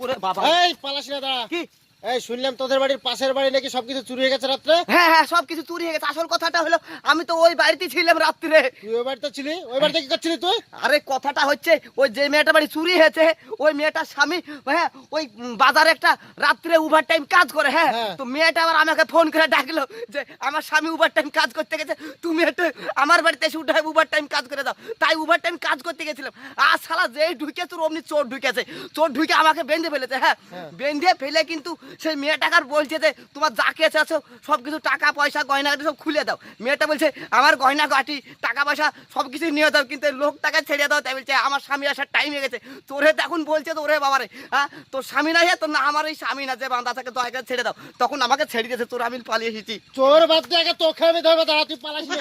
ওরে বাবা। এই পালাস না দাঁড়া। কি? এই শুনলাম তোদের বাড়ির পাশের বাড়ি নাকি সবকিছু চুরি হয়ে গেছে রাত্রে? হ্যাঁ হ্যাঁ সবকিছু চুরি হয়ে গেছে। আসল কথাটা হলো আমি তো ওই বাড়িতে ছিলাম রাত্রে। তুই ওই বাড়িতে ছিলি? ওই বাড়িতে কি করছিলি তুই? আরে কথাটা হচ্ছে ওই যে মেয়েটা বাড়ি চুরি হয়েছে ওই মেয়েটার স্বামী হ্যাঁ ওই বাজারে একটা রাত্রে ওভার টাইম কাজ করে হ্যাঁ হ্যাঁ। তো মেয়েটা আবার আমাকে ফোন করে ডাকলো যে আমার স্বামী ওভার টাইম কাজ করতে গেছে তুমি একটু আমার বাড়িতে এসে উঠে ওভার টাইম কাজ করে দাও। তাই ওভার টাইম কাজ করতে গেছিলাম। আর শালা যেই ঢুকে তোর অমনি চোর ঢুকেছে। চোর ঢুকে আমাকে বেঁধে ফেলেছে হ্যাঁ। হ্যাঁ। বেঁধে ফেলে কিন্তু সেই মেয়েটাকার বলছে যে তোমার যা কেছে আছো সব কিছু টাকা পয়সা গয়না সব খুলে দাও। মেয়েটা বলছে আমার গয়না গাটি টাকা পয়সা সব কিছু নিয়ে দাও কিন্তু এই লোকটাকে ছেড়ে দাও। তাই বলছে আমার স্বামী আসার টাইম হয়ে গেছে। তোরে তখন বলছে তো ওরে বাবারে হ্যাঁ তোর স্বামী না তোর না আমার এই স্বামী না যে বান্ধা থাকে দয়া করে ছেড়ে দাও। তখন আমাকে ছেড়ে দিয়েছে তোর আমি পালিয়ে এসেছি। চোর বাদ দিয়ে আগে তোকে আমি ধরবো দাঁড়া তুই পালাস না।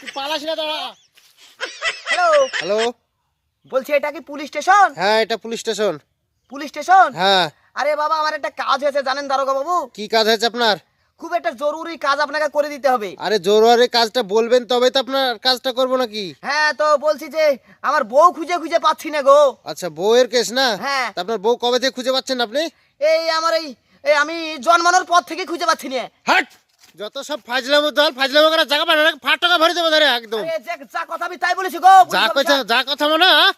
তুই পালাস না দাঁড়া। হ্যালো হ্যালো বলছি এটা কি পুলিশ স্টেশন? হ্যাঁ এটা পুলিশ স্টেশন। Police station? হ্যাঁ। আরে বাবা আমার একটা কাজ হয়েছে জানেন দারোগা বাবু? কি কাজ হয়েছে আপনার? খুব একটা জরুরি কাজ আপনাকে করে দিতে হবে। আরে জরুরি কাজটা বলবেন তবে তো আপনার কাজটা করব নাকি? হ্যাঁ তো বলছি যে আমার বউ খুঁজে খুঁজে পাচ্ছি না গো। আচ্ছা বউয়ের কেস না? হ্যাঁ। আপনার বউ কবে থেকে খুঁজে পাচ্ছেন আপনি? এই আমার এই এই আমি জন্মানোর পর থেকে খুঁজে পাচ্ছি না। হাট! যত সব ফাজলামো দল ফাজলামো করে জায়গা পায় না ফাট টাকা ভরে দেবো ধরে একদম। যে যা কথা আমি তাই বলেছি গো যা কথা যা কথা মনে হ্যাঁ?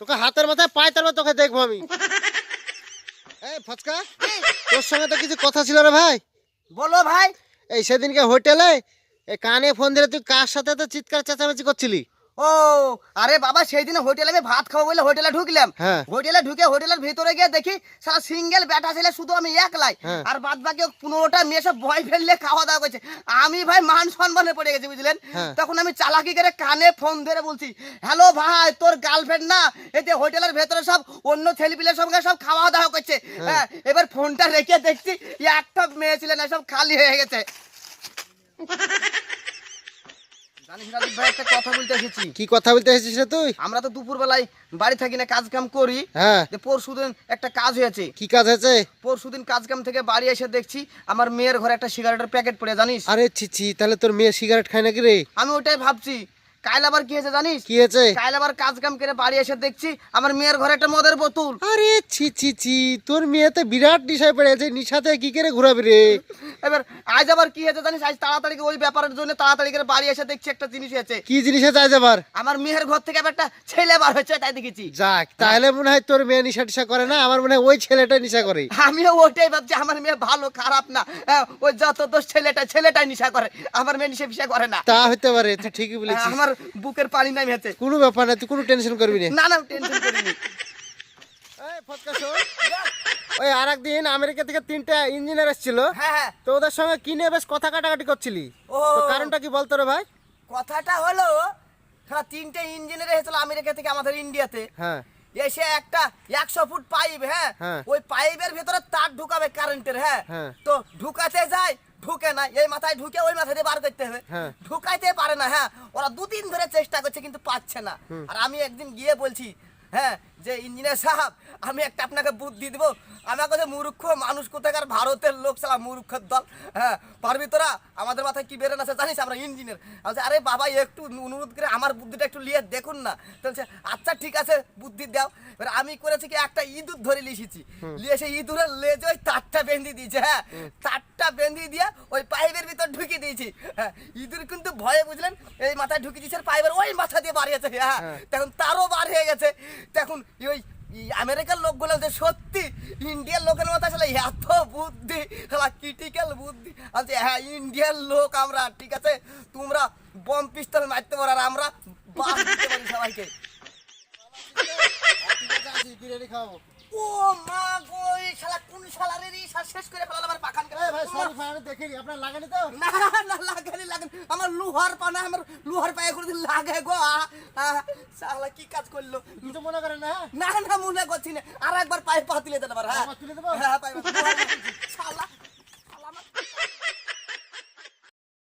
তোকে হাতের মাথায় পায় তার মধ্যে তোকে দেখব আমি। এই ফচকা তোর সঙ্গে তো কিছু কথা ছিল রে ভাই। বলো ভাই। এই সেদিনকে হোটেলে এই কানে ফোন দিলে তুই কার সাথে তো চিৎকার চেঁচামেচি করছিলি? ও আরে বাবা সেই দিন হোটেলে আমি ভাত খাব বলে হোটেলে ঢুকলাম। হ্যাঁ। হোটেলে ঢুকে হোটেলের ভিতরে গিয়ে দেখি সারা সিঙ্গেল ব্যাটা ছেলে শুধু আমি একলাই। হ্যাঁ। আর বাদ বাকি পনেরোটা মেয়ে সব ভয় ফেললে খাওয়া দাওয়া করছে। আমি ভাই মান সম্মানে পড়ে গেছি বুঝলেন? হ্যাঁ। তখন আমি চালাকি করে কানে ফোন ধরে বলছি হ্যালো ভাই তোর গার্লফ্রেন্ড না? এতে হোটেলের ভেতরে সব অন্য ছেলেপিলের সঙ্গে সব খাওয়া দাওয়া করছে। হ্যাঁ। এবার ফোনটা রেখে দেখছি একটা মেয়ে ছিল না সব খালি হয়ে গেছে। ভাই একটা কথা বলতে এসেছি। কি কথা বলতে এসেছিস তুই? আমরা তো দুপুর বাড়ি থাকি না কাজ কাম করি। হ্যাঁ। পরশু একটা কাজ হয়েছে। কি কাজ হয়েছে? পরশু কাজ কাম থেকে বাড়ি এসে দেখছি আমার মেয়ের ঘরে একটা সিগারেটের প্যাকেট পড়ে জানিস? আরে ছি ছি তাহলে তোর মেয়ে সিগারেট খায় নাকি রে? আমি ওটাই ভাবছি। কাল আবার কি হয়েছে জানিস? কি হয়েছে? কাল আবার কাজ কাম করে বাড়ি এসে দেখছি আমার মেয়ের ঘরে একটা মদের বোতল। আরে ছি ছি ছি তোর মেয়ে তো বিরাট নিশায় পড়ে আছে নিশাতে কি করে ঘুরাবি রে? এবার আজ আবার কি হয়েছে জানিস? আজ তাড়াতাড়ি ওই ব্যাপারের জন্য তাড়াতাড়ি করে বাড়ি এসে দেখছি একটা জিনিস হয়েছে। কি জিনিসে আজ আবার? আমার মেয়ের ঘর থেকে একটা ছেলে বার হয়েছে তাই দেখেছি। যাক তাহলে মনে হয় তোর মেয়ে নিশা টিশা করে না? আমার মনে হয় ওই ছেলেটা নিশা করে। আমিও ওটাই ভাবছি আমার মেয়ে ভালো খারাপ না। হ্যাঁ, ওই যত দোষ ছেলেটা ছেলেটাই নিশা করে। আমার মেয়ে নিশা ফিসা করে না। তা হতে পারে তুই ঠিকই বলেছিস। আমার বুকের পানি নাই আছে কোনো ব্যাপার না তুই কোনো টেনশন করবি না। না না টেনশন করিনি। এই ফটকা শোন, ওই আর একদিন আমেরিকা থেকে তিনটা ইঞ্জিনিয়ার এসেছিল। হ্যাঁ হ্যাঁ। তো ওদের সঙ্গে বেশ কথা কাটাকাটি করছিলি? কারণটা কি বলতো রে ভাই? কথাটা হলো হ্যাঁ তিনটে ইঞ্জিনিয়ার এসেছিল আমেরিকা থেকে আমাদের ইন্ডিয়াতে। হ্যাঁ। এসে একটা একশো ফুট পাইপ হ্যাঁ হ্যাঁ। ওই পাইপের ভিতরে তার ঢুকাবে কারেন্টের হ্যাঁ। তো ঢুকাতে যায় ঢুকে না এই মাথায় ঢুকে ওই মাথায় দিয়ে বার করতে হবে। ঢুকাইতে পারে না হ্যাঁ। ওরা দুদিন ধরে চেষ্টা করছে কিন্তু পাচ্ছে না। আর আমি একদিন গিয়ে বলছি হ্যাঁ যে ইঞ্জিনিয়ার সাহেব আমি একটা আপনাকে বুদ্ধি দিব। আমার কাছে মূর্খ মানুষ কোথাকার ভারতের লোক সালা মূর্খের দল হ্যাঁ পারবি তোরা? আমাদের মাথায় কি বেরোন আছে? জানিস আমরা ইঞ্জিনিয়ার। বলছি, আরে বাবা একটু অনুরোধ করে আমার বুদ্ধিটা একটু নিয়ে দেখুন না। বলছে, আচ্ছা ঠিক আছে বুদ্ধি দাও। এবার আমি করেছি কি একটা ইঁদুর ধরে লিখেছি লিয়ে সেই ইঁদুরের লেজে ওই তারটা বেঁধে দিয়েছে হ্যাঁ। তারটা বেঁধে দিয়ে ওই পাইপের ভিতর ঢুকিয়ে দিয়েছি হ্যাঁ। ইঁদুর কিন্তু ভয়ে বুঝলেন এই মাথায় ঢুকিয়ে দিয়েছে পাইপের ওই মাথা দিয়ে বাড়িয়েছে হ্যাঁ। হ্যাঁ। তখন তারও বার হয়ে গেছে। তখন ওই আমেরিকার লোকগুলো যে সত্যি, ইন্ডিয়ার লোকের মতো আসলে এত বুদ্ধি ক্রিটিক্যাল বুদ্ধি। আচ্ছা হ্যাঁ ইন্ডিয়ার লোক আমরা, ঠিক আছে? তোমরা বম পিস্তল মারতে পারো আর আমরা সবাইকে। ও মা গো এই শালা কোন শালারের এই শালা শেষ করে ফেলাল আমার পাখান দেখিনি। আপনার লাগেনি তো? না না লাগেনি লাগেনি। আমার লোহার পানা আমার লোহার পায়ে কোনদিন লাগে গো শালা কি কাজ করল? কিছু মনে করে না হ্যাঁ? না না মনে করছি না। আর একবার পায়ে পা তুলে দিতে পারো হ্যাঁ। আবার তুলে দেবো? হ্যাঁ পায়ে